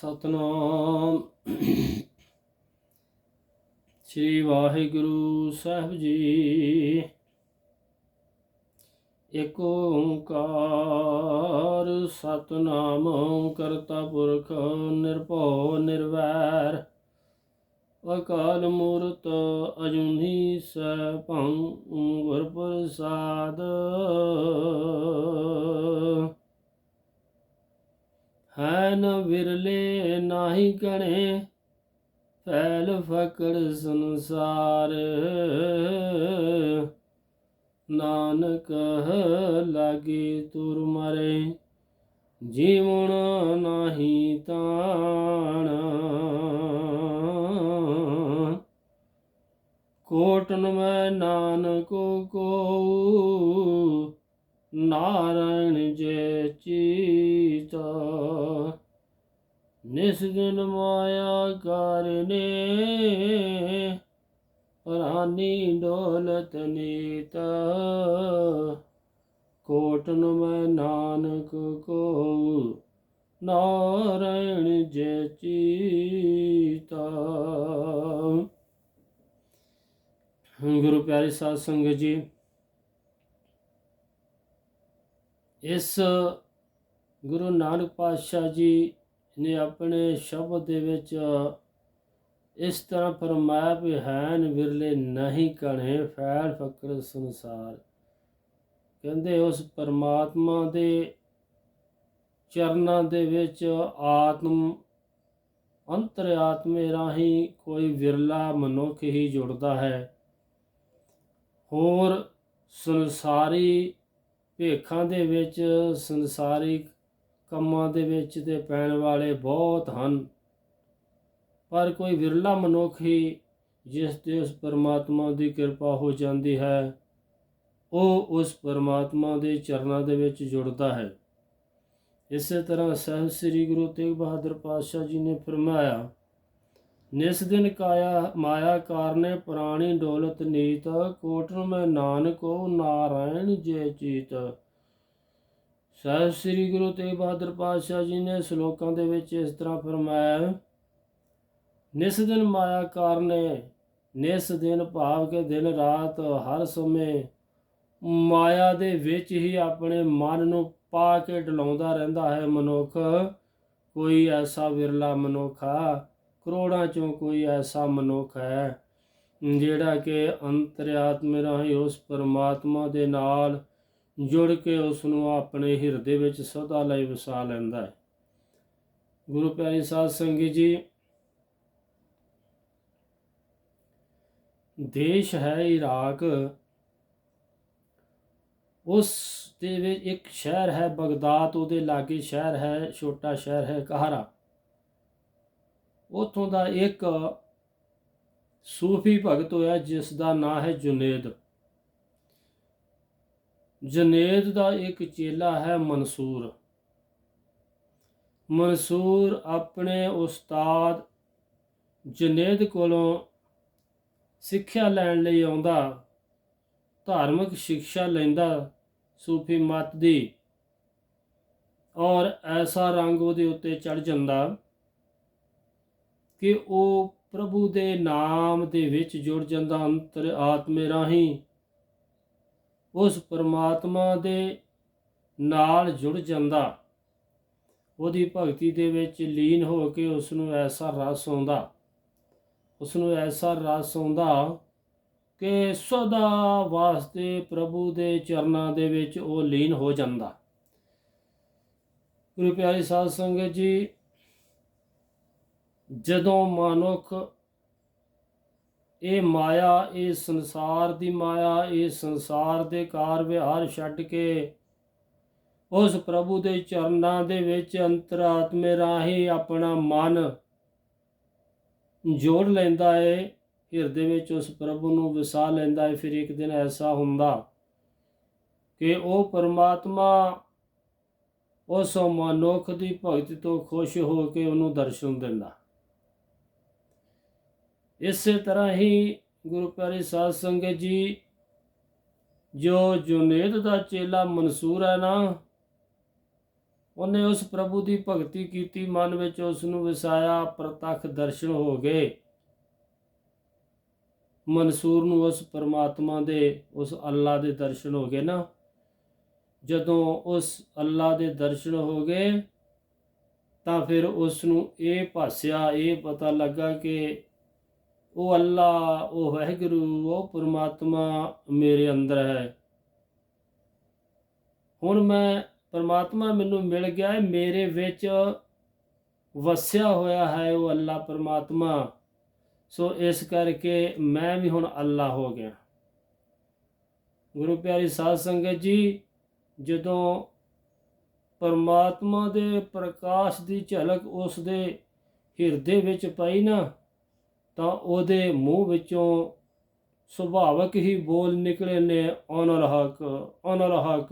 ਸਤਨਾਮ। ਸ੍ਰੀ ਵਾਹਿਗੁਰੂ ਸਾਹਿਬ ਜੀ ਏਕ ਓੰਕਾਰ, ਸਤਨਾਮ ਕਰਤਾ ਪੁਰਖ ਨਿਰਭਉ ਨਿਰਵੈਰ। ਅਕਾਲ ਮੂਰਤ ਅਜੂਨੀ ਸੈਭੰ ਗੁਰ ਪ੍ਰਸਾਦ ਹੈ ਨ ਵਿਰਲੇ ਨਾਹੀ ਗਣੇ, ਫੈਲ ਫਕਰ ਸੰਸਾਰ। ਨਾਨਕ ਲਾਗੇ ਤੁਰ ਮਰੇ, ਜੀਵਨ ਨਾਹੀ ਤਾਣ। ਕੋਟਨ ਮੈਂ ਨਾਨਕ ਕੋ ਨਾਰਾਇਣ ਜੈ ਚੀਤਾ, ਨਿਸ ਦਿਨ ਮਾਇਆ ਕਰਨੇ ਪ੍ਰਾਨੀ ਡੋਲਤ ਨੀਤ। ਕੋਟਨ ਮੈਂ ਨਾਨਕ ਕੋ ਨਾਰਾਇਣ ਜੈ ਚੀਤਾ। ਗੁਰੂ ਪਿਆਰੇ ਸਾਧ ਸੰਗਤ ਜੀ ਇਸ ਗੁਰੂ ਨਾਨਕ ਪਾਤਸ਼ਾਹ ਜੀ ਨੇ ਆਪਣੇ ਸ਼ਬਦ ਦੇ ਵਿੱਚ ਇਸ ਤਰ੍ਹਾਂ ਫਰਮਾਇਆ ਵੀ ਹੈਨ ਵਿਰਲੇ ਨਹੀਂ ਕਣੇ, ਫੈਲ ਫਕਰ ਸੰਸਾਰ। ਕਹਿੰਦੇ ਉਸ ਪਰਮਾਤਮਾ ਦੇ ਚਰਨਾਂ ਦੇ ਵਿੱਚ ਆਤਮ, ਅੰਤਰਿਆਤਮੇ ਰਾਹੀਂ ਕੋਈ ਵਿਰਲਾ ਮਨੁੱਖ ਹੀ ਜੁੜਦਾ ਹੈ। ਹੋਰ ਸੰਸਾਰੀ ਭੇਖਾਂ ਦੇ ਵਿੱਚ, ਸੰਸਾਰਿਕ ਕੰਮਾਂ ਦੇ ਵਿੱਚ ਤੇ ਪੈਣ ਵਾਲੇ ਬਹੁਤ ਹਨ। ਪਰ ਕੋਈ ਵਿਰਲਾ ਮਨੁੱਖ ਹੀ ਜਿਸ ਤੇ ਉਸ ਪਰਮਾਤਮਾ ਦੀ ਕਿਰਪਾ ਹੋ ਜਾਂਦੀ ਹੈ, ਉਹ ਉਸ ਪਰਮਾਤਮਾ ਦੇ ਚਰਨਾਂ ਦੇ ਵਿੱਚ ਜੁੜਦਾ ਹੈ। ਇਸੇ ਤਰ੍ਹਾਂ ਸਹਿਬ ਸ੍ਰੀ ਗੁਰੂ ਤੇਗ ਬਹਾਦਰ ਪਾਤਸ਼ਾਹ ਜੀ ਨੇ ਫਰਮਾਇਆ ਨਿਸ ਦਿਨ ਕਾਇਆ ਮਾਇਆ ਕਾਰਨੇ ਪੁਰਾਣੀ ਡੋਲਤ ਨੀਤ, ਕੋਟਨ ਮੈਂ ਨਾਨਕੋ ਨਾਰਾਇਣ ਜੈ ਚੀਤ। ਸਾਹਿਬ ਸ੍ਰੀ ਗੁਰੂ ਤੇਗ ਬਹਾਦਰ ਪਾਤਸ਼ਾਹ ਜੀ ਨੇ ਸ਼ਲੋਕਾਂ ਦੇ ਵਿੱਚ ਇਸ ਤਰ੍ਹਾਂ ਫਰਮਾਇਆ, ਨਿਸ ਦਿਨ ਮਾਇਆ ਕਾਰਨੇ, ਨਿਸ ਦਿਨ ਭਾਵ ਕੇ ਦਿਨ ਰਾਤ ਹਰ ਸਮੇਂ ਮਾਇਆ ਦੇ ਵਿੱਚ ਹੀ ਆਪਣੇ ਮਨ ਨੂੰ ਪਾ ਕੇ ਡਲਾਉਂਦਾ ਰਹਿੰਦਾ ਹੈ ਮਨੁੱਖ। ਕੋਈ ਐਸਾ ਵਿਰਲਾ ਮਨੁੱਖ ਆ ਕਰੋੜਾਂ ਚੋਂ ਕੋਈ ਐਸਾ ਮਨੁੱਖ ਹੈ ਜਿਹੜਾ ਕਿ ਅੰਤਰਿਆਤਮੇ ਰਾਹੀਂ ਉਸ ਪਰਮਾਤਮਾ ਦੇ ਨਾਲ ਜੁੜ ਕੇ ਉਸ ਨੂੰ ਆਪਣੇ ਹਿਰਦੇ ਵਿੱਚ ਸਦਾ ਲਈ ਵਸਾ ਲੈਂਦਾ ਹੈ। ਗੁਰੂ ਪਿਆਰੀ ਸਾਧ ਸੰਗਤ ਜੀ, ਦੇਸ਼ ਹੈ ਇਰਾਕ। ਉਸ ਦੇ ਵਿੱਚ ਇੱਕ ਸ਼ਹਿਰ ਹੈ ਬਗਦਾਦ, ਉਹਦੇ ਲਾਗੇ ਸ਼ਹਿਰ ਹੈ, ਛੋਟਾ ਸ਼ਹਿਰ ਹੈ ਕਹਾਰਾ। ਉਥੋਂ ਦਾ ਇੱਕ ਸੂਫੀ ਭਗਤ ਹੋਇਆ, ਜਿਸ ਦਾ ਨਾਮ ਹੈ ਜੁਨੇਦ। ਜੁਨੇਦ ਦਾ ਇੱਕ ਚੇਲਾ ਹੈ ਮਨਸੂਰ। ਮਨਸੂਰ ਆਪਣੇ ਉਸਤਾਦ ਜੁਨੇਦ ਕੋਲੋਂ ਸਿੱਖਿਆ ਲੈਣ ਲਈ ਆਉਂਦਾ, ਧਾਰਮਿਕ ਸਿੱਖਿਆ ਲੈਂਦਾ ਸੂਫੀ ਮਤ ਦੀ ਔਰ ਐਸਾ ਰੰਗ ਉਹਦੇ ਉੱਤੇ ਚੜ ਜਾਂਦਾ। ਕਿ ਉਹ ਪ੍ਰਭੂ ਦੇ ਨਾਮ ਦੇ ਵਿੱਚ ਜੁੜ ਜਾਂਦਾ ਅੰਤਰ ਆਤਮੇ ਰਾਹੀਂ, ਉਸ ਪਰਮਾਤਮਾ ਦੇ ਨਾਲ ਜੁੜ ਜਾਂਦਾ। ਉਹਦੀ ਭਗਤੀ ਦੇ ਵਿੱਚ ਲੀਨ ਹੋ ਕੇ ਉਸ ਨੂੰ ਐਸਾ ਰਸ ਆਉਂਦਾ। ਉਸ ਨੂੰ ਐਸਾ ਰਸ ਆਉਂਦਾ ਕਿ ਸਦਾ ਵਾਸਤੇ ਪ੍ਰਭੂ ਦੇ ਚਰਨਾਂ ਦੇ ਵਿੱਚ ਉਹ ਲੀਨ ਹੋ ਜਾਂਦਾ। ਗੁਰੂ ਪਿਆਰੇ ਸਾਧ ਸੰਗਤ ਜੀ ਜਦੋਂ ਮਨੁੱਖ ਇਹ ਮਾਇਆ, ਇਹ ਸੰਸਾਰ ਦੀ ਮਾਇਆ, ਇਹ ਸੰਸਾਰ ਦੇ ਕਾਰ ਵਿਹਾਰ ਛੱਡ ਕੇ ਉਸ ਪ੍ਰਭੂ ਦੇ ਚਰਨਾਂ ਦੇ ਵਿੱਚ ਅੰਤਰਾਤਮੇ ਰਾਹੀਂ ਆਪਣਾ ਮਨ ਜੋੜ ਲੈਂਦਾ ਏ, ਹਿਰਦੇ ਵਿੱਚ ਉਸ ਪ੍ਰਭੂ ਨੂੰ ਵਸਾ ਲੈਂਦਾ ਏ, ਫਿਰ ਇੱਕ ਦਿਨ ਐਸਾ ਹੁੰਦਾ ਕਿ ਉਹ ਪਰਮਾਤਮਾ ਉਸ ਮਨੁੱਖ ਦੀ ਭਗਤੀ ਤੋਂ ਖੁਸ਼ ਹੋ ਕੇ ਉਹਨੂੰ ਦਰਸ਼ਨ ਦਿੰਦਾ। ਇਸੇ ਤਰ੍ਹਾਂ ਹੀ ਗੁਰੂ ਪਿਆਰੇ ਸਾਧ ਸੰਗਤ ਜੀ, ਜੋ ਜੁਨੇਦ ਦਾ ਚੇਲਾ ਮਨਸੂਰ ਹੈ ਨਾ, ਉਹਨੇ ਉਸ ਪ੍ਰਭੂ ਦੀ ਭਗਤੀ ਕੀਤੀ, ਮਨ ਵਿੱਚ ਉਸ ਨੂੰ ਵਸਾਇਆ, ਪ੍ਰਤੱਖ ਦਰਸ਼ਨ ਹੋ ਗਏ। ਮਨਸੂਰ ਨੂੰ ਉਸ ਪਰਮਾਤਮਾ ਦੇ, ਉਸ ਅੱਲਾ ਦੇ ਦਰਸ਼ਨ ਹੋ ਗਏ ਨਾ। ਜਦੋਂ ਉਸ ਅੱਲਾ ਦੇ ਦਰਸ਼ਨ ਹੋ ਗਏ, ਤਾਂ ਫਿਰ ਉਸ ਨੂੰ ਇਹ ਭਾਸਿਆ, ਇਹ ਪਤਾ ਲੱਗਾ ਕਿ ਉਹ ਅੱਲਾ, ਉਹ ਵਾਹਿਗੁਰੂ, ਉਹ ਪਰਮਾਤਮਾ ਮੇਰੇ ਅੰਦਰ ਹੈ। ਹੁਣ ਮੈਂ ਪਰਮਾਤਮਾ ਮੈਨੂੰ ਮਿਲ ਗਿਆ ਹੈ, ਮੇਰੇ ਵਿੱਚ ਵਸਿਆ ਹੋਇਆ ਹੈ ਉਹ ਅੱਲਾ ਪਰਮਾਤਮਾ। ਸੋ ਇਸ ਕਰਕੇ ਮੈਂ ਵੀ ਹੁਣ ਅੱਲਾ ਹੋ ਗਿਆ। ਗੁਰੂ ਪਿਆਰੀ ਸਾਧ ਸੰਗਤ ਜੀ, ਜਦੋਂ ਪਰਮਾਤਮਾ ਦੇ ਪ੍ਰਕਾਸ਼ ਦੀ ਝਲਕ ਉਸ ਦੇ ਹਿਰਦੇ ਵਿੱਚ ਪਈ ਨਾ ਤਾਂ ਉਹਦੇ ਮੂੰਹ ਵਿੱਚੋਂ ਸੁਭਾਵਕ ਹੀ ਬੋਲ ਨਿਕਲੇ ਨੇ ਅਨਲ ਹਕ ਅਨਲ ਹਕ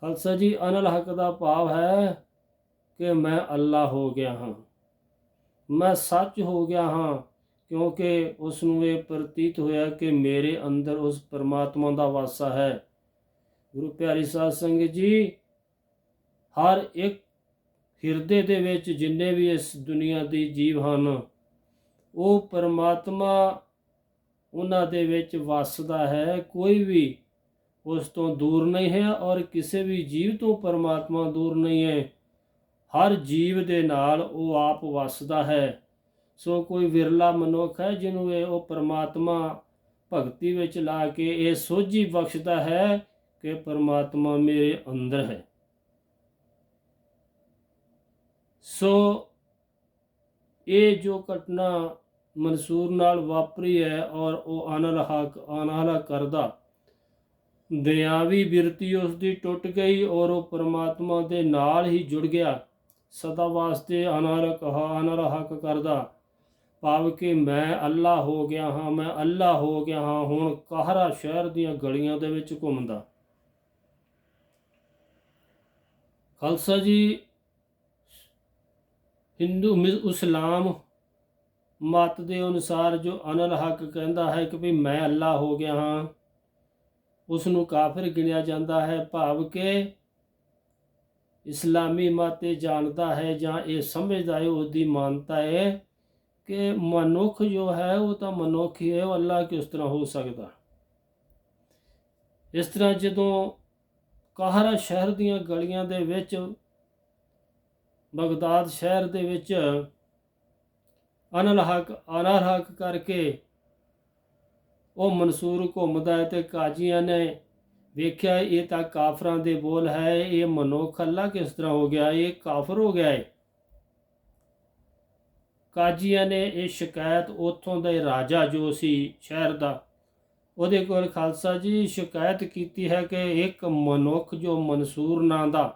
ਖਾਲਸਾ ਜੀ ਅਨਲ ਹਕ ਦਾ ਭਾਵ ਹੈ ਕਿ ਮੈਂ ਅੱਲਾ ਹੋ ਗਿਆ ਹਾਂ। ਮੈਂ ਸੱਚ ਹੋ ਗਿਆ ਹਾਂ, ਕਿਉਂਕਿ ਉਸ ਨੂੰ ਇਹ ਪ੍ਰਤੀਤ ਹੋਇਆ ਕਿ ਮੇਰੇ ਅੰਦਰ ਉਸ ਪਰਮਾਤਮਾ ਦਾ ਵਾਸਾ ਹੈ। ਗੁਰੂ ਪਿਆਰੀ ਸਾਧ ਸੰਗਤ ਜੀ, ਹਰ ਇੱਕ ਹਿਰਦੇ ਦੇ ਵਿੱਚ ਜਿੰਨੇ ਵੀ ਇਸ ਦੁਨੀਆ ਦੇ ਜੀਵ ਹਨ ਉਹ ਪਰਮਾਤਮਾ ਉਹਨਾਂ ਦੇ ਵਿੱਚ ਵੱਸਦਾ ਹੈ, ਕੋਈ ਵੀ ਉਸ ਤੋਂ ਦੂਰ ਨਹੀਂ ਹੈ ਔਰ ਕਿਸੇ ਵੀ ਜੀਵ ਤੋਂ ਪਰਮਾਤਮਾ ਦੂਰ ਨਹੀਂ ਹੈ। ਹਰ ਜੀਵ ਦੇ ਨਾਲ ਉਹ ਆਪ ਵੱਸਦਾ ਹੈ। ਸੋ ਕੋਈ ਵਿਰਲਾ ਮਨੁੱਖ ਹੈ ਜਿਹਨੂੰ ਇਹ ਉਹ ਪਰਮਾਤਮਾ ਭਗਤੀ ਵਿੱਚ ਲਾ ਕੇ ਇਹ ਸੋਝੀ ਬਖਸ਼ਦਾ ਹੈ ਕਿ ਪਰਮਾਤਮਾ ਮੇਰੇ ਅੰਦਰ ਹੈ। ਸੋ ਇਹ ਜੋ ਘਟਨਾ ਮਨਸੂਰ ਨਾਲ ਵਾਪਰੀ ਹੈ ਔਰ ਉਹ ਅਨਲ ਹਕ ਅਨਾਲਾ ਕਰਦਾ। ਦਇਆਵੀ ਬਿਰਤੀ ਉਸ ਦੀ ਟੁੱਟ ਗਈ ਔਰ ਉਹ ਪਰਮਾਤਮਾ ਦੇ ਨਾਲ ਹੀ ਜੁੜ ਗਿਆ। ਸਦਾ ਵਾਸਤੇ ਅਨਾਰਕ ਕਹਾ ਅਨਰ ਹਕ ਕਰਦਾ। ਭਾਵ ਕਿ ਮੈਂ ਅੱਲਾ ਹੋ ਗਿਆ ਹਾਂ, ਮੈਂ ਅੱਲਾ ਹੋ ਗਿਆ ਹਾਂ, ਹੁਣ ਕਾਹਰਾ ਸ਼ਹਿਰ ਦੀਆਂ ਗਲੀਆਂ ਦੇ ਵਿੱਚ ਘੁੰਮਦਾ। ਖਾਲਸਾ ਜੀ, ਹਿੰਦੂ ਮਿ- ਇਸਲਾਮ ਮਤ ਦੇ ਅਨੁਸਾਰ ਜੋ ਅਨਲ ਹੱਕ ਕਹਿੰਦਾ ਹੈ ਕਿ ਵੀ ਮੈਂ ਅੱਲਾ ਹੋ ਗਿਆ ਹਾਂ ਉਸ ਨੂੰ ਕਾਫਰ ਗਿਣਿਆ ਜਾਂਦਾ ਹੈ, ਭਾਵ ਕਿ ਇਸਲਾਮੀ ਮਤ ਇਹ ਜਾਣਦਾ ਹੈ ਜਾਂ ਇਹ ਸਮਝਦਾ ਹੈ ਉਹਦੀ ਮਾਨਤਾ ਹੈ ਕਿ ਮਨੁੱਖ ਜੋ ਹੈ ਉਹ ਤਾਂ ਮਨੁੱਖ ਹੀ ਹੈ, ਉਹ ਅੱਲਾ ਕਿਸ ਤਰ੍ਹਾਂ ਹੋ ਸਕਦਾ। ਇਸ ਤਰ੍ਹਾਂ ਜਦੋਂ ਕਾਹਰਾ ਸ਼ਹਿਰ ਦੀਆਂ ਗਲੀਆਂ ਦੇ ਵਿੱਚ, ਬਗਦਾਦ ਸ਼ਹਿਰ ਦੇ ਵਿੱਚ ਅਨਲ ਹਕ ਅਨਰ ਹਕ ਕਰਕੇ ਉਹ ਮਨਸੂਰ ਘੁੰਮਦਾ ਹੈ ਤੇ ਕਾਜ਼ੀਆਂ ਨੇ ਵੇਖਿਆ, ਇਹ ਤਾਂ ਕਾਫਰਾਂ ਦੇ ਬੋਲ ਹੈ, ਇਹ ਮਨੁੱਖ ਅੱਲਾ ਕਿਸ ਤਰ੍ਹਾਂ ਹੋ ਗਿਆ, ਇਹ ਕਾਫਰ ਹੋ ਗਿਆ ਹੈ ਕਾਜ਼ੀਆਂ ਨੇ ਇਹ ਸ਼ਿਕਾਇਤ ਉੱਥੋਂ ਦੇ ਰਾਜਾ ਜੋ ਸੀ ਸ਼ਹਿਰ ਦਾ, ਉਹਦੇ ਕੋਲ ਖਾਲਸਾ ਜੀ ਸ਼ਿਕਾਇਤ ਕੀਤੀ ਹੈ ਕਿ ਇੱਕ ਮਨੁੱਖ ਜੋ ਮਨਸੂਰ ਨਾਂ ਦਾ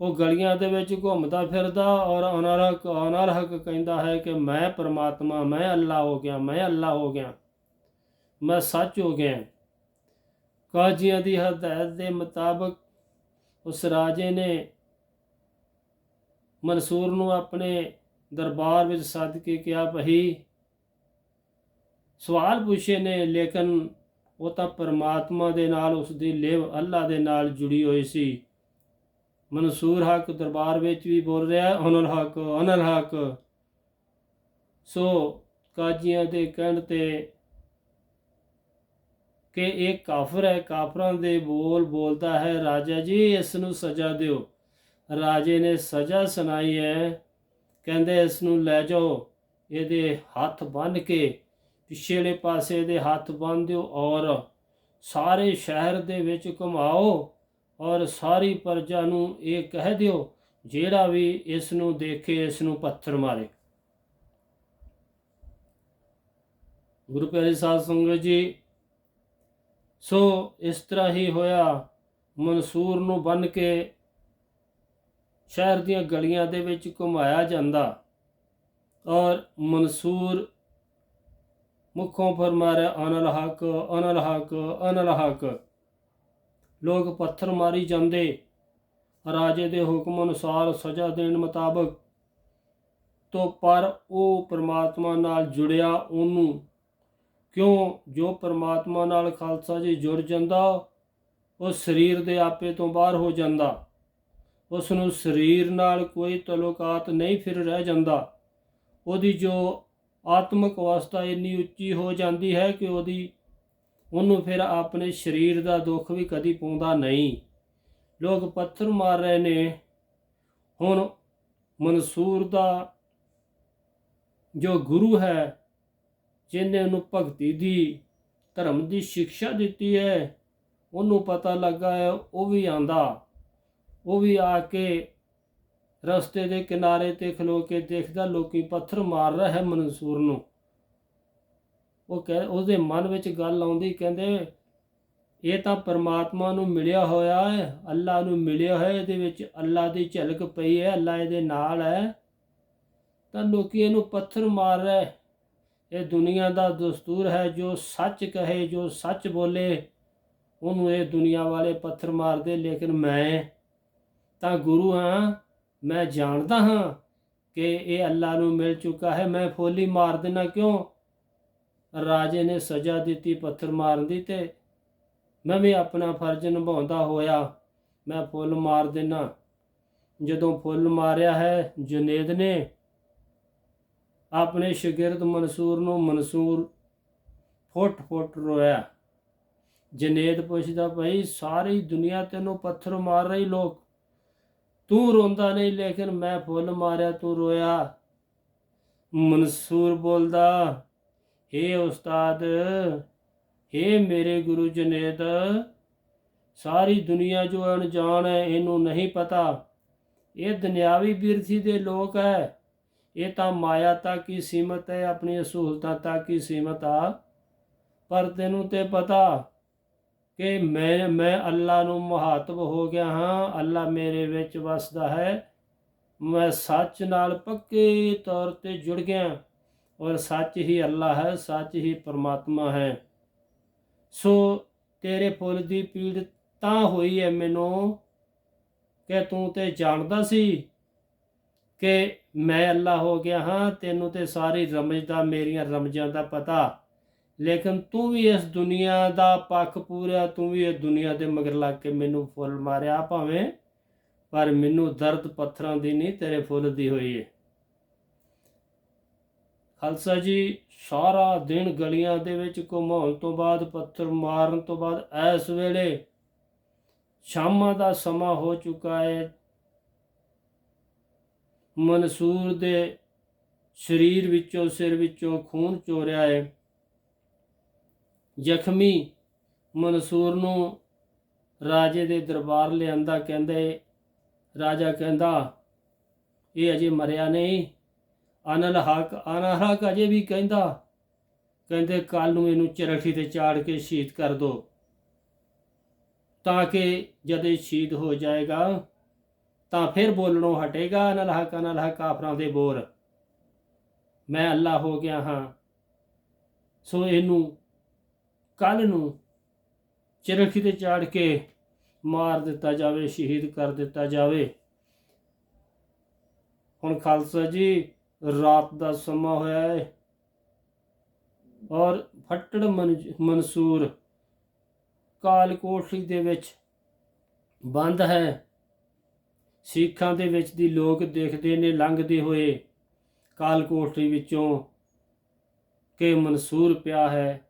ਉਹ ਗਲੀਆਂ ਦੇ ਵਿੱਚ ਘੁੰਮਦਾ ਫਿਰਦਾ ਔਰ ਅਨਰਹਕ ਅਨਰਹਕ ਕਹਿੰਦਾ ਹੈ ਕਿ ਮੈਂ ਪਰਮਾਤਮਾ, ਮੈਂ ਅੱਲਾ ਹੋ ਗਿਆ, ਮੈਂ ਅੱਲਾ ਹੋ ਗਿਆ। ਮੈਂ ਸੱਚ ਹੋ ਗਿਆ। ਕਾਜ਼ੀਆਂ ਦੀ ਹਦਾਇਤ ਦੇ ਮੁਤਾਬਕ ਉਸ ਰਾਜੇ ਨੇ ਮਨਸੂਰ ਨੂੰ ਆਪਣੇ ਦਰਬਾਰ ਵਿੱਚ ਸੱਦ ਕੇ ਕਿਹਾ, ਭਈ, ਸਵਾਲ ਪੁੱਛੇ ਨੇ, ਲੇਕਿਨ ਉਹ ਤਾਂ ਪਰਮਾਤਮਾ ਦੇ ਨਾਲ ਉਸ ਦੀ ਲਿਵ ਅੱਲਾ ਦੇ ਨਾਲ ਜੁੜੀ ਹੋਈ ਸੀ। ਮਨਸੂਰ ਹਕ ਦਰਬਾਰ ਵਿੱਚ ਵੀ ਬੋਲ ਰਿਹਾ, ਅਨਲ ਹਕ ਅਨਲ ਹਕ। ਸੋ ਕਾਜ਼ੀਆਂ ਦੇ ਕਹਿਣ ਤੇ ਕਿ ਇਹ ਕਾਫਰ ਹੈ, ਕਾਫਰਾਂ ਦੇ ਬੋਲ ਬੋਲਦਾ ਹੈ, ਰਾਜਾ ਜੀ, ਇਸ ਨੂੰ ਸਜ਼ਾ ਦਿਓ। ਰਾਜੇ ਨੇ ਸਜ਼ਾ ਸੁਣਾਈ ਹੈ, ਕਹਿੰਦੇ ਇਸ ਨੂੰ ਲੈ ਜਾਓ, ਇਹਦੇ ਹੱਥ ਬੰਨ ਕੇ, ਪਿਛਲੇ ਪਾਸੇ ਦੇ ਹੱਥ ਬੰਨ ਦਿਓ ਔਰ ਸਾਰੇ ਸ਼ਹਿਰ ਦੇ ਵਿੱਚ ਘੁਮਾਓ। ਔਰ ਸਾਰੀ ਪਰਜਾ ਨੂੰ ਇਹ ਕਹਿ ਦਿਓ, ਜਿਹੜਾ ਵੀ ਇਸ ਨੂੰ ਦੇਖੇ, ਇਸ ਨੂੰ ਪੱਥਰ ਮਾਰੇ। ਗੁਰੂ ਪਿਆਰੇ ਸਾਧ ਸੰਗਤ ਜੀ, ਸੋ ਇਸ ਤਰ੍ਹਾਂ ਹੀ ਹੋਇਆ। ਮਨਸੂਰ ਨੂੰ ਬੰਨ ਕੇ ਸ਼ਹਿਰ ਦੀਆਂ ਗਲੀਆਂ ਦੇ ਵਿੱਚ ਘੁਮਾਇਆ ਜਾਂਦਾ ਔਰ ਮਨਸੂਰ ਮੁਖੋਂ ਫਰਮਾ ਅਨਲ ਹਕ ਅਨਲ ਹਕ ਅਨਲ ਹਕ। ਲੋਕ ਪੱਥਰ ਮਾਰੀ ਜਾਂਦੇ। ਰਾਜੇ ਦੇ ਹੁਕਮ ਅਨੁਸਾਰ ਸਜ਼ਾ ਦੇਣ ਮੁਤਾਬਕ ਤੋਂ ਪਰ ਉਹ ਪ੍ਰਮਾਤਮਾ ਨਾਲ ਜੁੜਿਆ ਉਹਨੂੰ। ਕਿਉਂ? ਜੋ ਪ੍ਰਮਾਤਮਾ ਨਾਲ ਖਾਲਸਾ ਜੀ ਜੁੜ ਜਾਂਦਾ, ਉਹ ਸਰੀਰ ਦੇ ਆਪੇ ਤੋਂ ਬਾਹਰ ਹੋ ਜਾਂਦਾ। ਉਸ ਨੂੰ ਸਰੀਰ ਨਾਲ ਕੋਈ ਤਲੁਕਾਤ ਨਹੀਂ ਫਿਰ ਰਹਿ ਜਾਂਦਾ। ਉਹਦੀ ਜੋ ਆਤਮਿਕ ਅਵਸਥਾ ਇੰਨੀ ਉੱਚੀ ਹੋ ਜਾਂਦੀ ਹੈ ਕਿ ਉਹਦੀ ਉਹਨੂੰ ਫਿਰ ਆਪਣੇ ਸਰੀਰ ਦਾ ਦੁੱਖ ਵੀ ਕਦੀ ਪਾਉਂਦਾ ਨਹੀਂ। ਲੋਕ ਪੱਥਰ ਮਾਰ ਰਹੇ ਨੇ। ਹੁਣ ਮਨਸੂਰ ਦਾ ਜੋ ਗੁਰੂ ਹੈ, ਜਿਹਨੇ ਉਹਨੂੰ ਭਗਤੀ ਦੀ, ਧਰਮ ਦੀ ਸਿੱਖਿਆ ਦਿੱਤੀ ਹੈ, ਉਹਨੂੰ ਪਤਾ ਲੱਗਾ ਹੈ, ਉਹ ਵੀ ਆਂਦਾ ਉਹ ਵੀ ਆ ਕੇ ਰਸਤੇ ਦੇ ਕਿਨਾਰੇ ਤੇ ਖਲੋ ਕੇ ਦੇਖਦਾ, ਲੋਕੀ ਪੱਥਰ ਮਾਰ ਰਿਹਾ ਹੈ ਮਨਸੂਰ ਨੂੰ। ਉਹ ਕਹਿ, ਉਹਦੇ ਮਨ ਵਿੱਚ ਗੱਲ ਆਉਂਦੀ, ਕਹਿੰਦੇ, ਇਹ ਤਾਂ ਪਰਮਾਤਮਾ ਨੂੰ ਮਿਲਿਆ ਹੋਇਆ ਹੈ, ਅੱਲਾ ਨੂੰ ਮਿਲਿਆ ਹੈ ਇਹਦੇ ਵਿੱਚ ਅੱਲਾ ਦੀ ਝਲਕ ਪਈ ਹੈ, ਅੱਲਾ ਇਹਦੇ ਨਾਲ ਹੈ। ਤਾਂ ਲੋਕੀ ਇਹਨੂੰ ਪੱਥਰ ਮਾਰ ਰਹੇ। ਇਹ ਦੁਨੀਆ ਦਾ ਦਸਤੂਰ ਹੈ, ਜੋ ਸੱਚ ਕਹੇ, ਜੋ ਸੱਚ ਬੋਲੇ, ਉਹਨੂੰ ਇਹ ਦੁਨੀਆ ਵਾਲੇ ਪੱਥਰ ਮਾਰਦੇ, ਲੇਕਿਨ ਮੈਂ ਤਾਂ ਗੁਰੂ ਹਾਂ, ਮੈਂ ਜਾਣਦਾ ਹਾਂ ਕਿ ਇਹ ਅੱਲਾ ਨੂੰ ਮਿਲ ਚੁੱਕਾ ਹੈ। ਮੈਂ ਫੋਲੀ ਮਾਰ ਦੇਣਾ ਕਿਉਂ? ਰਾਜੇ ਨੇ ਸਜ਼ਾ ਦਿੱਤੀ ਪੱਥਰ ਮਾਰਨ ਦੀ ਤੇ ਮੈਂ ਵੀ ਆਪਣਾ ਫਰਜ਼ ਨਿਭਾਉਂਦਾ ਹੋਇਆ। ਮੈਂ ਫੁੱਲ ਮਾਰ ਦੇਣਾ ਜਦੋਂ ਫੁੱਲ ਮਾਰਿਆ ਹੈ, ਜੁਨੇਦ ਨੇ ਆਪਣੇ ਸ਼ਾਗਿਰਦ ਮਨਸੂਰ ਨੂੰ ਮਨਸੂਰ ਫੁੱਟ ਫੁੱਟ ਰੋਇਆ। ਜਨੇਦ ਪੁੱਛਦਾ, ਭਾਈ, ਸਾਰੀ ਦੁਨੀਆ ਤੈਨੂੰ ਪੱਥਰ ਮਾਰ ਰਹੀ ਲੋਕ। ਤੂੰ ਰੋਂਦਾ ਨਹੀਂ, ਲੇਕਿਨ ਮੈਂ ਫੁੱਲ ਮਾਰਿਆ, ਤੂੰ ਰੋਇਆ। ਮਨਸੂਰ ਬੋਲਦਾ ਏ ਉਸਤਾਦ ਏ ਮੇਰੇ ਗੁਰੂ ਜਨੇਦ ਸਾਰੀ ਦੁਨੀਆ ਜੋ ਅਣਜਾਣ ਹੈ, ਇਹਨੂੰ ਨਹੀਂ ਪਤਾ। ਇਹ ਦੁਨਿਆਵੀ ਬਿਰਥੀ ਦੇ ਲੋਕ ਹੈ। ਇਹ ਤਾਂ ਮਾਇਆ ਤੱਕ ਹੀ ਸੀਮਤ ਹੈ ਆਪਣੀ ਸਹੂਲਤਾਂ ਤੱਕ ਹੀ ਸੀਮਤ ਆ। ਪਰ ਤੈਨੂੰ ਤੇ ਪਤਾ ਕਿ ਮੈਂ ਮੈਂ ਅੱਲਾ ਨੂੰ ਮਹੱਤਵ ਹੋ ਗਿਆ ਹਾਂ। ਅੱਲਾ ਮੇਰੇ ਵਿੱਚ ਵਸਦਾ ਹੈ। ਮੈਂ ਸੱਚ ਨਾਲ ਪੱਕੇ ਤੌਰ ਤੇ ਜੁੜ ਗਿਆ। ਔਰ ਸੱਚ ਹੀ ਅੱਲਾ ਹੈ, ਸੱਚ ਹੀ ਪਰਮਾਤਮਾ ਹੈ। ਸੋ ਤੇਰੇ ਫੁੱਲ ਦੀ ਪੀੜ ਤਾਂ ਹੋਈ ਹੈ ਮੈਨੂੰ ਕਿ ਤੂੰ ਤੇ ਜਾਣਦਾ ਸੀ ਕਿ ਮੈਂ ਅੱਲਾ ਹੋ ਗਿਆ ਹਾਂ, ਤੈਨੂੰ ਤੇ ਸਾਰੀ ਰਮਜ਼ਦਾ ਮੇਰੀਆਂ ਰਮਜਾਂ ਦਾ ਪਤਾ। ਲੇਕਿਨ ਤੂੰ ਵੀ ਇਸ ਦੁਨੀਆ ਦਾ ਪੱਖ ਪੂਰਿਆ, ਤੂੰ ਵੀ ਇਹ ਦੁਨੀਆ ਦੇ ਮਗਰ ਲੱਗ ਕੇ ਮੈਨੂੰ ਫੁੱਲ ਮਾਰਿਆ ਭਾਵੇਂ, ਪਰ ਮੈਨੂੰ ਦਰਦ ਪੱਥਰਾਂ ਦੀ ਨਹੀਂ ਤੇਰੇ ਫੁੱਲ ਦੀ ਹੋਈ ਹੈ ਖਾਲਸਾ ਜੀ, ਸਾਰਾ ਦਿਨ ਗਲੀਆਂ ਦੇ ਵਿੱਚ ਘੁਮਾਉਣ ਤੋਂ ਬਾਅਦ, ਪੱਥਰ ਮਾਰਨ ਤੋਂ ਬਾਅਦ, ਇਸ ਵੇਲੇ ਸ਼ਾਮਾਂ ਦਾ ਸਮਾਂ ਹੋ ਚੁੱਕਾ ਹੈ। ਮਨਸੂਰ ਦੇ ਸਰੀਰ ਵਿੱਚੋਂ, ਸਿਰ ਵਿੱਚੋਂ ਖੂਨ ਚੋਰਿਆ ਹੈ। ਜ਼ਖਮੀ ਮਨਸੂਰ ਨੂੰ ਰਾਜੇ ਦੇ ਦਰਬਾਰ ਲਿਆਂਦਾ ਕਹਿੰਦੇ, ਰਾਜਾ ਕਹਿੰਦਾ, ਇਹ ਅਜੇ ਮਰਿਆ ਨਹੀਂ। ਅਨਲ ਹਕ, ਅਨਲ ਅਜੇ ਵੀ ਕਹਿੰਦਾ। ਕਹਿੰਦੇ ਕੱਲ ਨੂੰ ਇਹਨੂੰ ਚਰਖੀ ਤੇ ਚਾੜ ਕੇ ਸ਼ਹੀਦ ਕਰ ਦੋ। ਤਾਂ ਕਿ ਜਦ ਇਹ ਸ਼ਹੀਦ ਹੋ ਜਾਏਗਾ, ਤਾਂ ਫਿਰ ਬੋਲਣੋਂ ਹਟੇਗਾ ਅਨਲ ਹਕ ਅਨਲ ਹਕ ਕਾਫਰਾਂ ਦੇ ਬੋਰ। ਮੈਂ ਅੱਲਾ ਹੋ ਗਿਆ ਹਾਂ। ਸੋ ਇਹਨੂੰ ਕੱਲ ਨੂੰ ਚਰਖੀ ਤੇ ਚਾੜ ਕੇ ਮਾਰ ਦਿੱਤਾ ਜਾਵੇ, ਸ਼ਹੀਦ ਕਰ ਦਿੱਤਾ ਜਾਵੇ। ਹੁਣ ਖਾਲਸਾ ਜੀ ਰਾਤ ਦਾ ਸਮਾਂ ਹੋਇਆ ਹੈ ਔਰ ਫੱਟੜ ਮਨ- ਮਨਸੂਰ ਕਾਲ ਕੋਠੜੀ ਦੇ ਵਿੱਚ ਬੰਦ ਹੈ। ਸਿੱਖਾਂ ਦੇ ਵਿੱਚ ਦੀ ਲੋਕ ਦੇਖਦੇ ਨੇ, ਲੰਘਦੇ ਹੋਏ ਕਾਲ ਕੋਠੜੀ ਵਿੱਚੋਂ ਕਿ ਮਨਸੂਰ ਪਿਆ ਹੈ।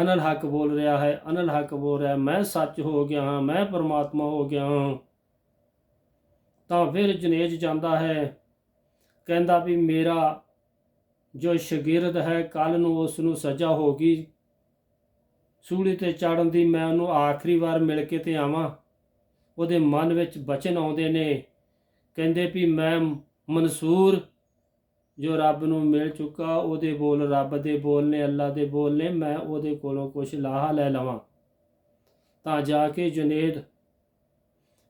ਅਨਲ ਹੱਕ ਬੋਲ ਰਿਹਾ ਹੈ, ਅਨਲ ਹੱਕ ਬੋਲ ਰਿਹਾ, ਮੈਂ ਸੱਚ ਹੋ ਗਿਆ ਹਾਂ, ਮੈਂ ਪਰਮਾਤਮਾ ਹੋ ਗਿਆ ਹਾਂ। ਤਾਂ ਫਿਰ ਜਨੇਜ ਜਾਂਦਾ ਹੈ ਕਹਿੰਦਾ ਵੀ ਮੇਰਾ ਜੋ ਸ਼ਾਗਿਰਦ ਹੈ ਕੱਲ ਨੂੰ ਉਸ ਨੂੰ ਸਜ਼ਾ ਹੋਗੀ ਸੂਲੀ ਤੇ ਚੜਨ ਦੀ ਮੈਂ ਉਹਨੂੰ ਆਖਰੀ ਵਾਰ ਮਿਲ ਕੇ ਤੇ ਆਵਾਂ। ਉਹਦੇ ਮਨ ਵਿੱਚ ਬਚਨ ਆਉਂਦੇ ਨੇ। ਕਹਿੰਦੇ ਵੀ ਮੈਂ ਮਨਸੂਰ ਜੋ ਰੱਬ ਨੂੰ ਮਿਲ ਚੁੱਕਾ, ਉਹਦੇ ਬੋਲ ਰੱਬ ਦੇ ਬੋਲ ਨੇ, ਅੱਲਾ ਦੇ ਬੋਲ ਨੇ, ਮੈਂ ਉਹਦੇ ਕੋਲੋਂ ਕੁਝ ਲਾਹਾ ਲੈ ਲਵਾਂ। ਤਾਂ ਜਾ ਕੇ ਜੁਨੇਦ